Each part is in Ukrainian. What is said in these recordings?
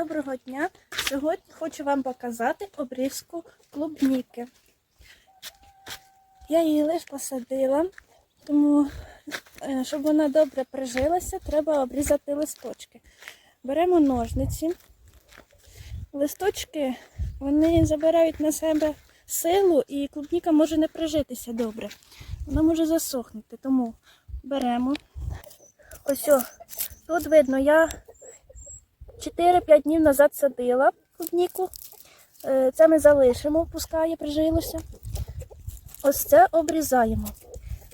Доброго дня! Сьогодні хочу вам показати обрізку клубніки. Я її лише посадила, тому, е, щоб вона добре прижилася, треба обрізати листочки. Беремо ножниці. Листочки вони забирають на себе силу і клубніка може не прижитися добре. Вона може засохнути, тому беремо. Ось, о, тут видно, я 4-5 днів назад садила клубніку. Е, Це ми залишимо, пускає, прижилося. Ось це обрізаємо.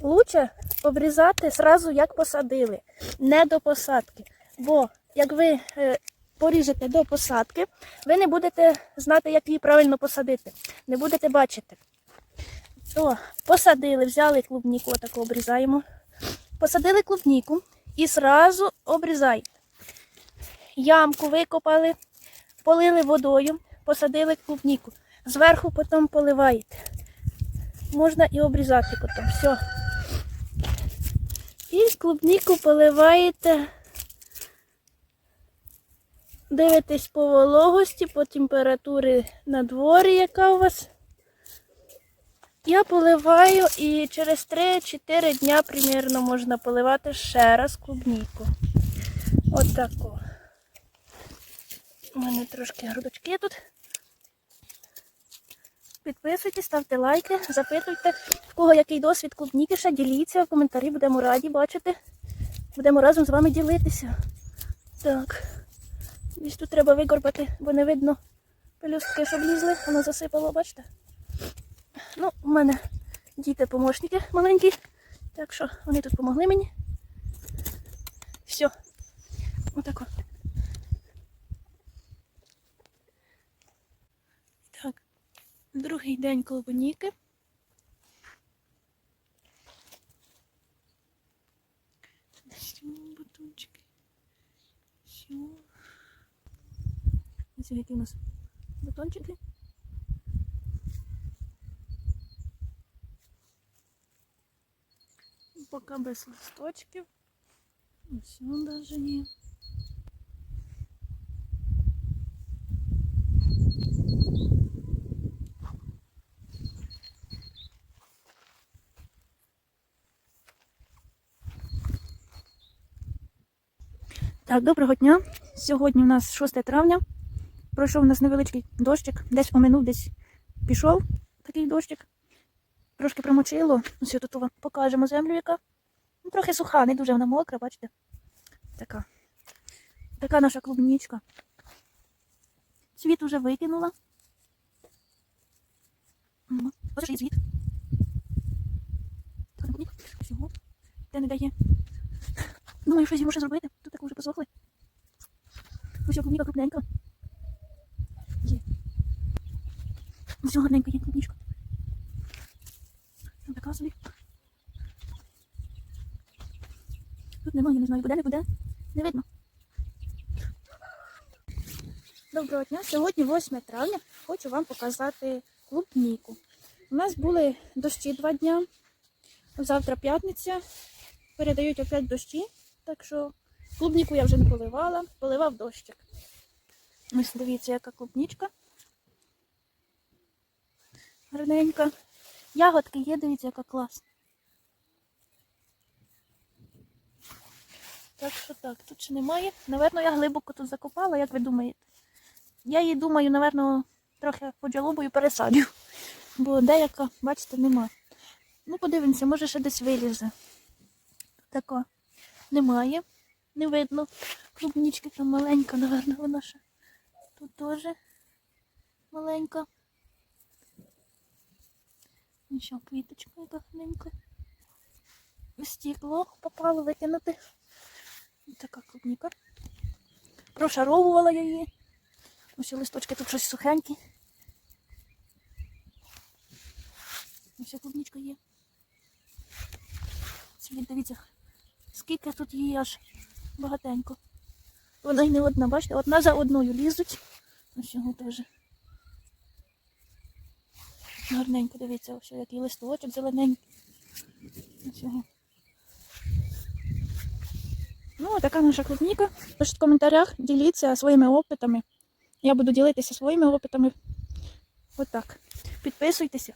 Лучше обрізати зразу, як посадили, не до посадки. Бо як ви е, поріжете до посадки, ви не будете знати, як її правильно посадити. Не будете бачити. То посадили, взяли клубніку, отаку обрізаємо. Посадили клубніку і зразу обрізаєте ямку викопали, полили водою, посадили клубніку. Зверху потім поливаєте. Можна і обрізати потім. Все. І клубніку поливаєте. Дивитесь по вологості, по температурі на дворі, яка у вас. Я поливаю і через 3-4 дня примірно можна поливати ще раз клубніку. Отако. У мене трошки грудочки тут. Підписуйтесь, ставте лайки, запитуйте, в кого який досвід клубніки ще, діліться в коментарі, будемо раді бачити. Будемо разом з вами ділитися. Так. Десь тут треба вигорбати, бо не видно пелюстки, що влізли, воно засипало, бачите? Ну, у мене діти-помощники маленькі, так що вони тут допомогли мені. Все. Отако. Так, другий день колбоніки. Сю, батончики. Ось які у нас батончики. Поки без листочків. Ось даже є. Так, доброго дня. Сьогодні у нас 6 травня. Пройшов у нас невеличкий дощик. Десь оминув, десь пішов такий дощик. Трошки промочило. Ось тут вам покажемо землю, яка. Ну, трохи суха, не дуже вона мокра, бачите? Така. Така наша клубнічка. Цвіт уже викинула. Ось ще цвіт. Де не дає. Думаю, щось йому ще зробити. Вже посохли. Ось клубніка крупненька. Є. Ось гарненька є клубнічка. Ось така собі. Тут немає, не знаю, буде, не буде. Не видно. Доброго дня. Сьогодні 8 травня. Хочу вам показати клубніку. У нас були дощі два дня. Завтра п'ятниця. Передають опять дощі. Так що клубніку я вже не поливала, поливав дощик. Ось дивіться, яка клубнічка. Гарненька. Ягодки є, дивіться, яка класна. Так що так, тут ще немає. Наверно, я глибоко тут закопала, як ви думаєте? Я її думаю, наверно, трохи поджалобою пересадю. Бо деяка, бачите, нема. Ну, подивимося, може ще десь вилізе. Тако. Немає. Не видно. Клубнічки там маленька, наверно, вона ще. Тут теж маленька. І що, квіточка яка гарненька. В стекло попало викинути. Така клубніка. Прошаровувала я її. Ось листочки тут щось сухенькі. Ось клубнічка є. Дивіться, скільки тут її аж багатенько. Вона й не одна, бачите, одна за одною лізуть. Ось його теж. Гарненько, дивіться, ось який листочок зелененький. Ось його. Ну, така наша клубніка. Пишіть в коментарях, діліться своїми опитами. Я буду ділитися своїми опитами. Отак. Підписуйтеся.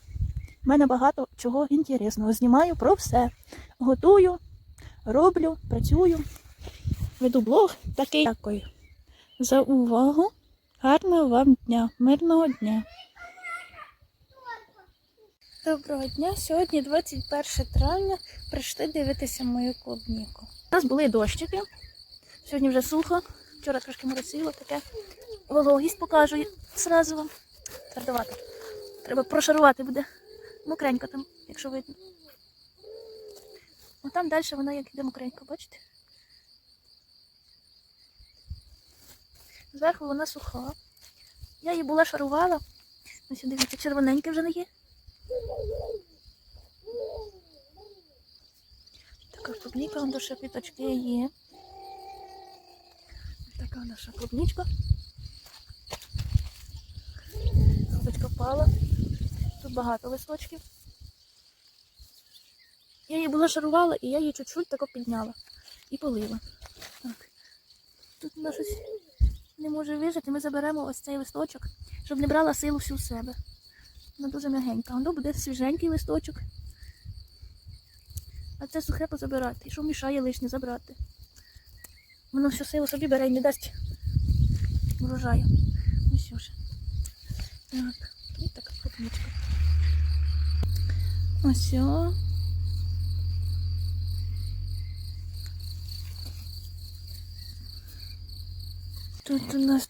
У мене багато чого інтересного. Знімаю про все. Готую, роблю, працюю, веду блог такий. Дякую за увагу. Гарного вам дня, мирного дня. Доброго дня. Сьогодні 21 травня. Прийшли дивитися мою клубніку. У нас були дощики. Сьогодні вже сухо. Вчора трошки моросило таке. Вологість покажу зразу вам. Твердувати. Треба прошарувати буде. Мокренько там, якщо видно. Ну там далі вона як іде мокренько, бачите? Зверху вона суха. Я її була шарувала. Ось дивіться, червоненьке вже не є. Така клубніка, вон ще квіточки є. Така наша клубничка. Квіточка впала. Тут багато листочків. Я її була шарувала і я її чуть-чуть тако підняла і полила. Так. Тут вона щось не може вижити. Ми заберемо ось цей листочок, щоб не брала силу всю себе. Вона дуже м'ягенька. Воно буде свіженький листочок. А це сухе позабирати. І що мішає лишнє забрати. Воно всю силу собі бере і не дасть врожаю. Ну що ж. Так, ось така крупничка. Ось. О. Тут у нас